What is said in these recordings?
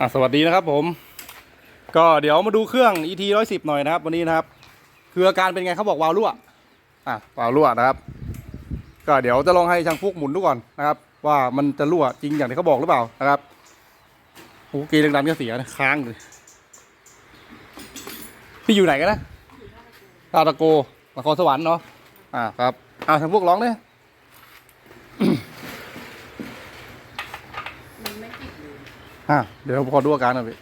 อะสวัสดีนะครับผม ก็เดี๋ยวมาดูเครื่อง ET 110 หน่อยนะครับ วันนี้นะครับ คืออาการเป็นไงเขาบอกวาล์วรั่วอะวาล์วรั่วนะครับ ก็เดี๋ยวจะลองให้ช่างฟุกหมุนดูก่อนนะครับ ว่ามันจะรั่วจริงอย่างที่เขาบอกหรือเปล่านะครับโอ้โหกีดังๆก็เสียนะค้างเลยพี่อยู่ไหนกันนะตาตะโกนครสวรรค์เนาะอ่าครับอ่าช่างฟุกร้องเนี่ยมันไม่ติดเลย อะเดี๋ยวผมขอดูอาการหน่อยพี่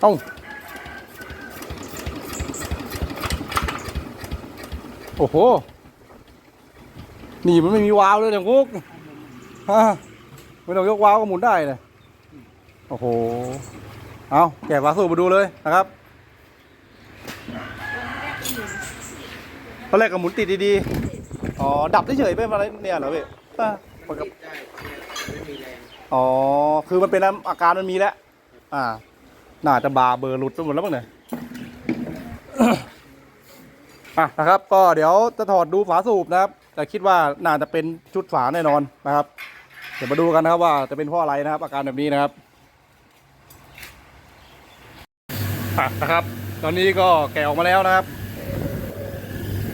เอ้าโอ้โห นี่มันไม่มีวาล์วเลยเนี่ยกุ๊กฮะไม่ต้องยกวาล์วก็หมุนได้เลยโอ้โห เอาแกะวาสูบมาดูเลยนะครับ ตอนแรกก็หมุนติดดีๆ อ๋อ ดับเฉยๆไม่เป็นอะไรเนี่ยเหรอพี่อะมันก็ได้ไม่มีแรงอ๋อ คือมันเป็นอาการมันมีแล้ว อ่า น่าจะบาเบอร์หลุดไปหมดแล้วมั้งเนี่ย อะนะครับ ก็เดี๋ยวจะถอดดูฝาสูบนะครับ แต่คิดว่าน่าจะเป็นชุดฝาแน่นอนนะครับ เดี๋ยวมาดูกันนะครับว่าจะเป็นเพราะอะไรนะครับ อาการแบบนี้นะครับอะนะครับ ตอนนี้ก็แกะออกมาแล้วนะครับ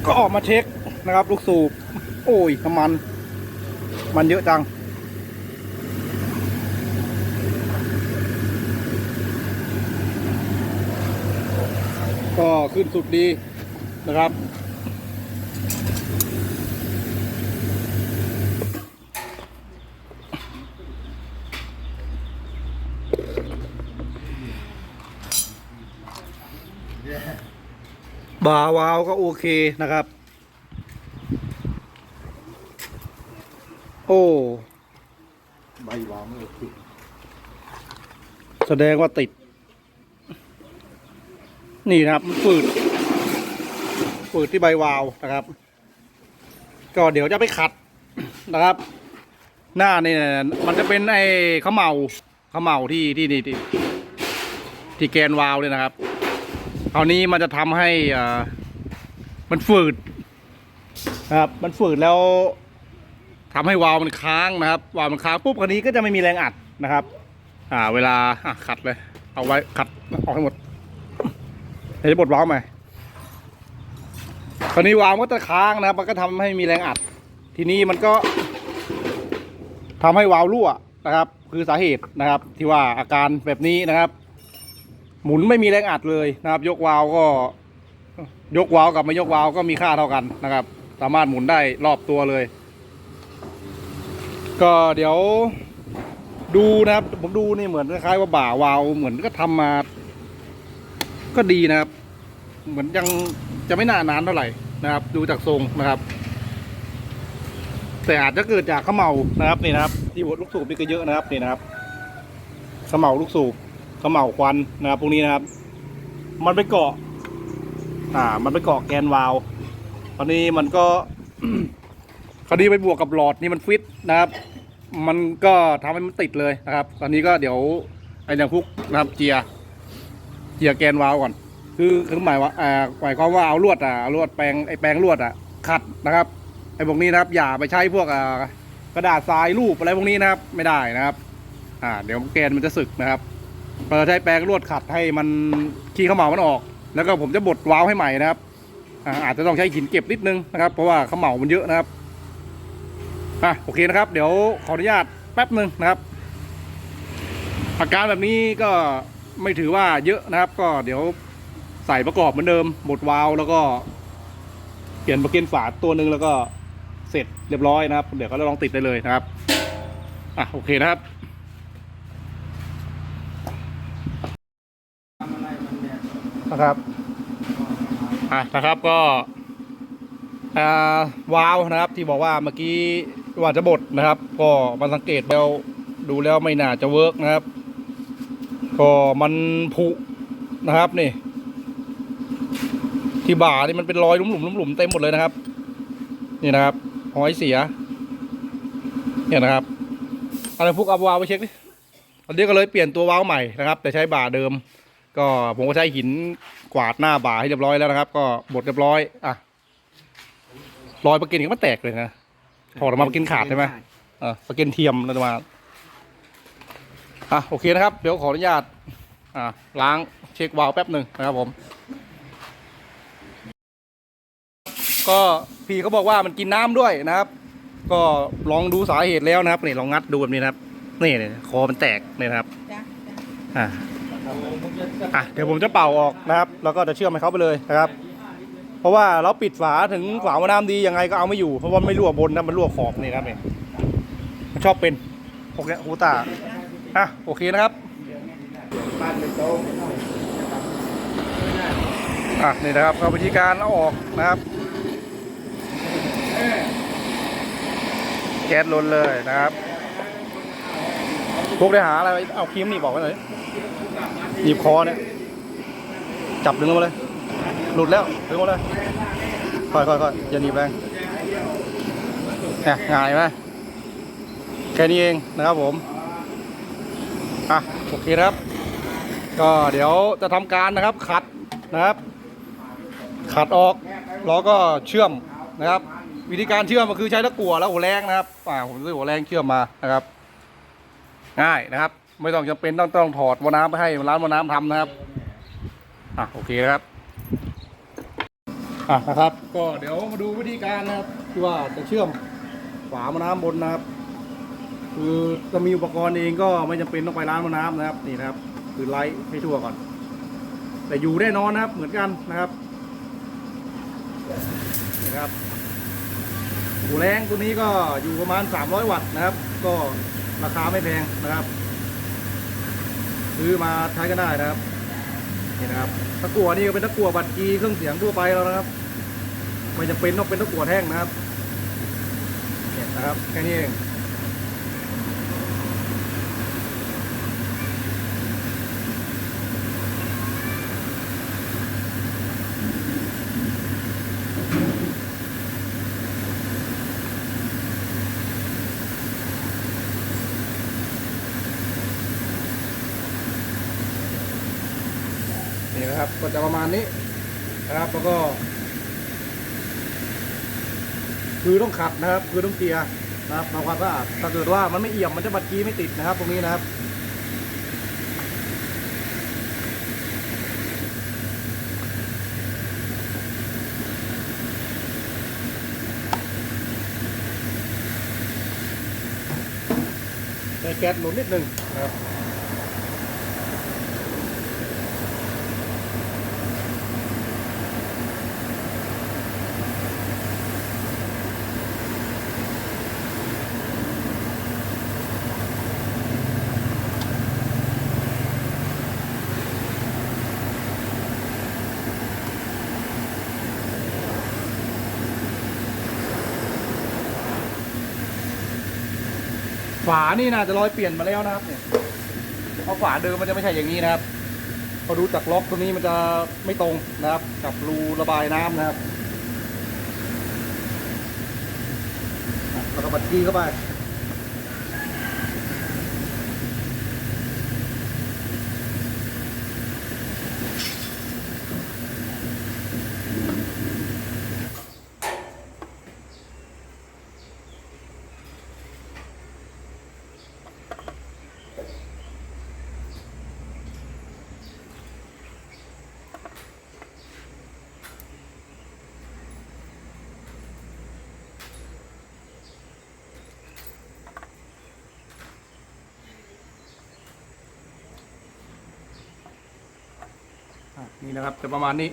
ก็ออกมาเช็คนะครับ ลูกสูบ โอ้ยน้ำมัน มันเยอะจัง ก็ขึ้นสุดดีนะครับ บาวาวก็โอเคนะครับ โอ้ใบวางไม่ติดแสดงว่าติด นี่นะครับมันฝืดฝืดที่ใบวาวนะครับ ก็เดี๋ยวจะไปขัดนะครับ หน้านี่มันจะเป็นไอ้ข้าเหมาข้าเหมาที่ที่นี่ที่ที่แกนวาวเลยนะครับ ราวนี้มันจะทำให้อมันฝืดนะครับ มันฝืดแล้วทำให้วาล์วมันค้างนะครับ วาล์วมันค้างปุ๊บคราวนี้ก็จะไม่มีแรงอัดนะครับ อ่า เวลาอะขัดเลย เอาไว้ขัดออกให้หมดเดี๋ยวจะบดวาล์วใหมคราวนี้วาล์วก็จะค้างนะครับ มันก็ทำให้มีแรงอัด ทีนี้มันก็ทำให้วาล์วรั่วนะครับ คือสาเหตุนะครับ ที่ว่าอาการแบบนี้นะครับ หมุนไม่มีแรงอัดเลยนะครับ ยกวาล์วก็ ยกวาล์วกับไม่ยกวาล์วก็มีค่าเท่ากันนะครับ สามารถหมุนได้รอบตัวเลย ก็เดี๋ยวดูนะครับ ผมดูนี่เหมือนคล้ายๆว่าบ่าวาล์วเหมือนก็ทำมา ก็ดีนะครับ เหมือนยังจะไม่นานนานเท่าไหร่นะครับ ดูจากทรงนะครับ แต่อาจจะเกิดจากเขมเหลานะครับนี่นะครับ ที่บดลูกสูบนี่ก็เยอะนะครับนี่นะครับเขมเหลาลูกสูบ เขมเหลาควันนะครับพวกนี้นะครับ มันไปเกาะ อ่า มันไปเกาะแกนวาล์วตอนนี้มันก็คดีไปบวกกับหลอดนี่มันฟิตนะครับ มันก็ทำให้มันติดเลยนะครับ ตอนนี้ก็เดี๋ยวไอ้ย่างพุกนะครับเจียเจียแกนวาล์วก่อน คือคือหมายว่าอ่าหมายความว่าเอาลวดอะเอาลวดแปรงไอ้แปรงลวดอะขัดนะครับไอ้พวกนี้นะครับ อย่าไปใช้พวกอ่ากระดาษทรายรูปอะไรพวกนี้นะครับ ไม่ได้นะครับ อ่า เดี๋ยวแกนมันจะสึกนะครับ เราใช้แปรงลวดขัดให้มันขี้ขมเหลามันออก แล้วก็ผมจะบดวาล์วให้ใหม่นะครับอาอาจจะต้องใช้หินเก็บนิดนึงนะครับ เพราะว่าขมเหลามันเยอะนะครับอะโอเคนะครับ เดี๋ยวขออนุญาตแป๊บหนึ่งนะครับ อาการแบบนี้ก็ไม่ถือว่าเยอะนะครับ ก็เดี๋ยวใส่ประกอบเหมือนเดิมหมดวาล์วแล้วก็เปลี่ยนประเกนฝาตัวหนึ่งแล้วก็เสร็จเรียบร้อยนะครับ เดี๋ยวก็ลองติดได้เลยนะครับอะโอเคนะครับ ทำอะไรมันเนี่ย นะครับอะนะครับก็อ่าวาวนะครับที่บอกว่าเมื่อกี้ว่าจะบดนะครับ ก็มาสังเกตแล้วดูแล้วไม่น่าจะเวิร์กนะครับ ก็มันผุนะครับนี่ ที่บ่านี่มันเป็นรอยหลุมๆหลุมๆเต็มหมดเลยนะครับ นี่นะครับหอยเสีย เนี่ยนะครับอะไรพวกเอาวาวไปเช็คดิตอนนี้ก็เลยเปลี่ยนตัววาวใหม่นะครับ แต่ใช้บ่าเดิม ก็ผมก็ใช้หินกวาดหน้าบ่าให้เรียบร้อยแล้วนะครับ ก็บดเรียบร้อยอะรอยปลาเกนก็ไม่แตกเลยนะถอดออกมาปลาเกนขาดใช่ไหมเออปลาเกนเทียมเราจะมาอะโอเคนะครับ เดี๋ยวขออนุญาตอ่าล้างเช็ควาล์วแป๊บหนึ่งนะครับผม ก็พี่เขาบอกว่ามันกินน้ำด้วยนะครับ ก็ลองดูสาเหตุแล้วนะครับนี่ลองงัดดูแบบนี้นะครับนี่นี่คอมันแตกนี่นะครับจ้ะอ่า อะเดี๋ยวผมจะเป่าออกนะครับ แล้วก็จะเชื่อมให้เขาไปเลยนะครับ เพราะว่าเราปิดฝาถึงฝาว่าน้ำดียังไงก็เอาไม่อยู่ เพราะว่ามันไม่รั่วบนนะมันรั่วขอบนี่นะครับเนี่ยมันชอบเป็นพวกเนี้ยฮูตาอะโอเคนะครับอะนี่นะครับก็วิธีการเอาออกนะครับแก๊สล้นเลยนะครับ พวกได้หาอะไรไว้เอาครีมหนีบออกไว้หน่อยหนีบคอเนี่ย จับดึงออกมาเลย หลุดแล้วดึงออกมาเลยค่อยค่อยค่อยอย่าหนีบแรงเนี่ยง่ายไหมแค่นี้เองนะครับผมอะโอเคครับ ก็เดี๋ยวจะทำการนะครับขัดนะครับ ขัดออกแล้วก็เชื่อมนะครับ วิธีการเชื่อมก็คือใช้ตะกั่วแล้วหัวแรงนะครับอ่าผมซื้อหัวแรงเชื่อมมานะครับ ง่ายนะครับ ไม่ต้องจำเป็นต้องต้องถอดวาน้ำไปให้ร้านวาน้ำทำนะครับอะโอเคนะครับอะนะครับ ก็เดี๋ยวมาดูวิธีการนะครับที่ว่าจะเชื่อมฝามาน้ำบนนะครับ คือจะมีอุปกรณ์เองก็ไม่จำเป็นต้องไปร้านวาน้ำนะครับนี่นะครับ คือไลท์ให้ทั่วก่อน แต่อยู่แน่นอนนะครับ เหมือนกันนะครับนี่ครับหูแรงตัวนี้ก็อยู่ประมาณ 300 วัตต์นะครับ ก็ ราคาไม่แพงนะครับ ซื้อมาใช้ก็ได้นะครับนี่นะครับตะกั่วนี่ก็เป็นตะกั่วบัตรกีเครื่องเสียงทั่วไปแล้วนะครับไม่จำเป็นต้องเป็นตะกั่วแท่งนะครับเนี่ยนะครับแค่นี้เอง ก็จะประมาณนี้นะครับ แล้วก็ คือต้องขัดนะครับ คือต้องเกียร์นะครับทำความสะอาดถ้าเกิดว่ามันไม่เอี่ยมมันจะบัดกี้ไม่ติดนะครับ ตรงนี้นะครับใช้แก๊สหนุนนิดนึงนะครับ ฝานี่นะจะร้อยเปลี่ยนมาแล้วนะครับเนี่ยเพราะฝาเดิมมันจะไม่ใช่อย่างนี้นะครับพอดูจากล็อกตัวนี้มันจะไม่ตรงนะครับ กับรูระบายน้ำนะครับแล้วก็บัดกี้เข้าไป นี่นะครับจะประมาณนี้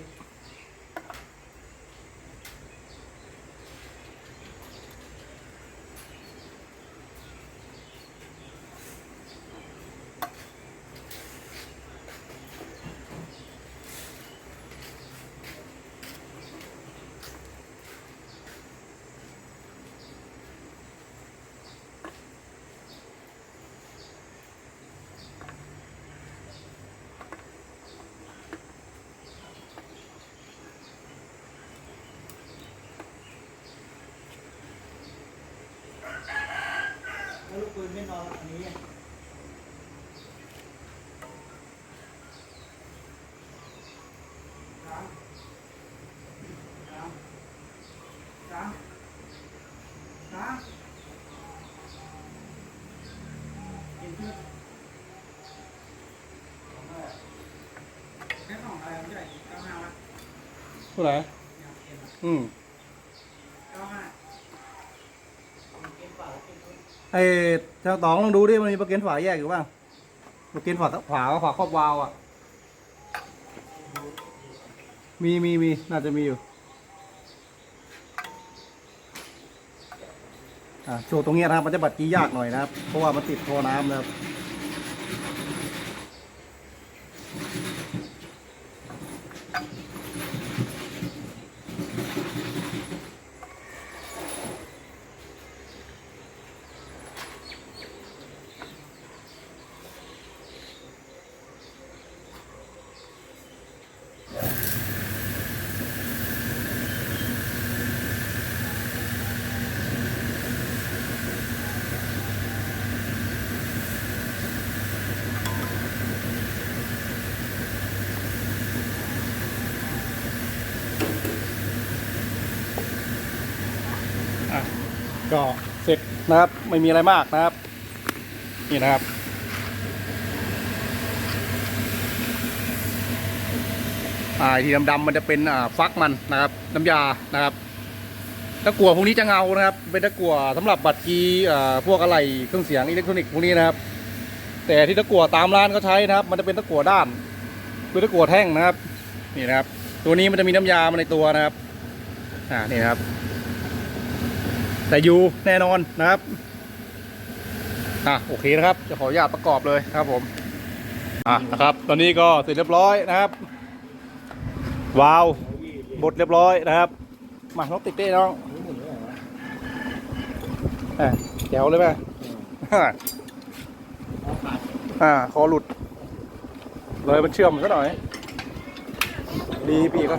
แล้วลูกปืนไม่นอนอันนี้อะจ้าจ้า ตัวไหนอืมเก้าห้าไอ้ทางตองลองดูดิมันมีประเกันฝาแยกอยู่ป่ะประเกันฝาฝาฝาครอบวาล์วอะ มีมีมีน่าจะมีอยู่ อ่าโชว์ตรงเนี้ยนะครับ มันจะบัดกี้ยากหน่อยนะครับ เพราะว่ามันติดท่อน้ำนะครับ ก็เสร็จนะครับไม่มีอะไรมากนะครับ นี่นะครับ อ่าที่ดำๆมันจะเป็นอ่าฟักมันนะครับ น้ำยานะครับตะกั่วพวกนี้จะเงานะครับ เป็นตะกั่วสำหรับบัตรกีอ่าพวกอะไรเครื่องเสียงอิเล็กทรอนิกส์พวกนี้นะครับ แต่ที่ตะกั่วตามร้านเขาใช้นะครับ มันจะเป็นตะกั่วด้านคือตะกั่วแท่งนะครับ นี่นะครับ ตัวนี้มันจะมีน้ำยามาในตัวนะครับ อ่านี่นะครับ แต่อยู่แน่นอนนะครับอะโอเคนะครับจะขออนุญาตประกอบเลยครับผมอะนะครับ ตอนนี้ก็เสร็จเรียบร้อยนะครับวาล์วบดเรียบร้อยนะครับ มาน้องติดเต้น้องอะแจ๋วเลยไหมอ่าคอหลุด เลยมันเชื่อมซะหน่อย ดีปีก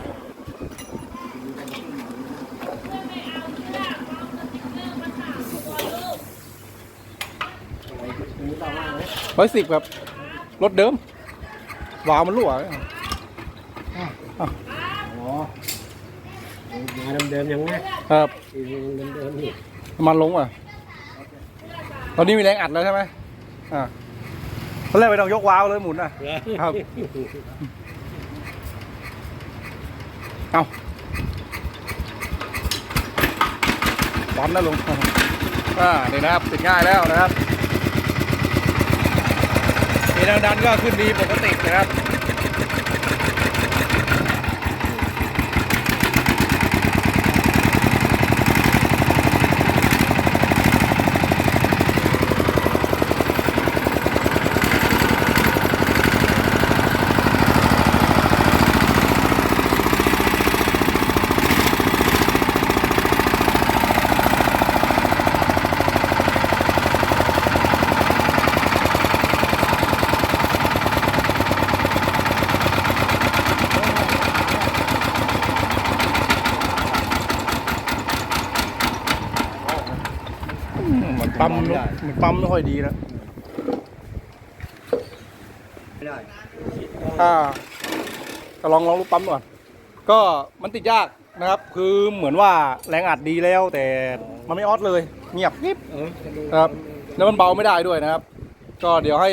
ร้อยสิบครับ รถเดิม วาล์วมันรั่วอ๋อมาเดิมๆยังไงครับเดิมๆนี่น้ำมันลงอะ ตอนนี้มีแรงอัดแล้วใช่ไหมอ่าตอนแรกไปต้องยกวาล์วเลยหมุนอะ ครับ เอาปั๊มนะลุงอ่านี่นะครับติดง่ายแล้วนะครับ มีแรงดันก็ขึ้นดีปกตินะครับ ปั๊มมันปั๊มไม่ค่อยดีนะไม่ได้อ่าก็ลองลองรูปปั๊มก่อน ก็มันติดยากนะครับ คือเหมือนว่าแรงอัดดีแล้ว แต่มันไม่ออดเลย เงียบกริบเออจะดูนะครับ แล้วมันเบาไม่ได้ด้วยนะครับ ก็เดี๋ยวให้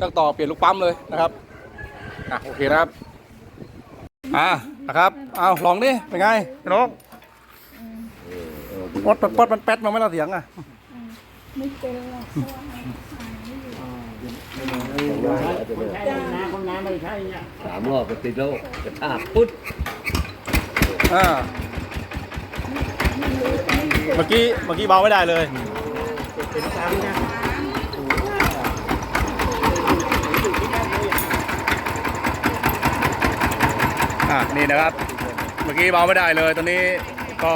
ช่างต่อเปลี่ยนลูกปั๊มเลยนะครับอะโอเคนะครับอ่านะครับเอาลองดิเป็นไงน้องปดปดมันแป๊ดมาไหม่ละเสียงอะ ไม่เจอหรอกเพราะว่าหายอยู่ใช้น้ำคนน้ำไม่ใช่เนี่ยสามรอบก็ติดแล้วกระชากปุ๊บอ่าเมื่อกี้เมื่อกี้เบาไม่ได้เลยเป็นซ้ำนะอะนี่นะครับ เมื่อกี้เบาไม่ได้เลยตอนนี้ก็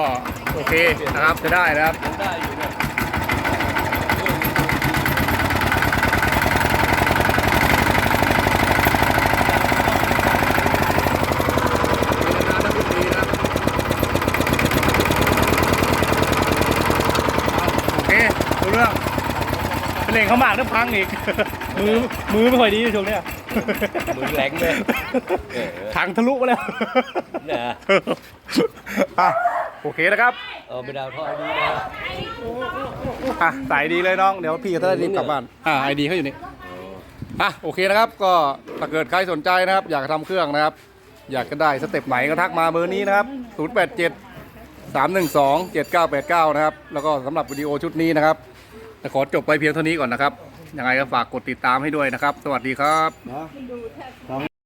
โอเคนะครับจะได้นะครับ ได้อยู่เนี่ย โอเครู้เรื่อง เป็นเล่งเขามากน้ำพังอีก มือมือไม่ค่อยดีช่วงเนี้ยมือแรงเลยเออถังทะลุมาแล้วเนี่ยอะโอเคนะครับเอาไปดาวท่อดีนะอะสายดีเลยน้องเดี๋ยวพี่ก็จะได้รีบกลับบ้านอะไอดีเขาอยู่นี่อะโอเคนะครับก็ถ้าเกิดใครสนใจนะครับ อยากจะทำเครื่องนะครับ อยากจะได้สเต็ปไหนก็ทักมาเบอร์นี้นะครับ 087 312 7989 นะครับ แล้วก็สำหรับวิดีโอชุดนี้นะครับ จะขอจบไปเพียงเท่านี้ก่อนนะครับ ยังไงก็ฝากกดติดตามให้ด้วยนะครับ สวัสดีครับเนาะดูแทบสอง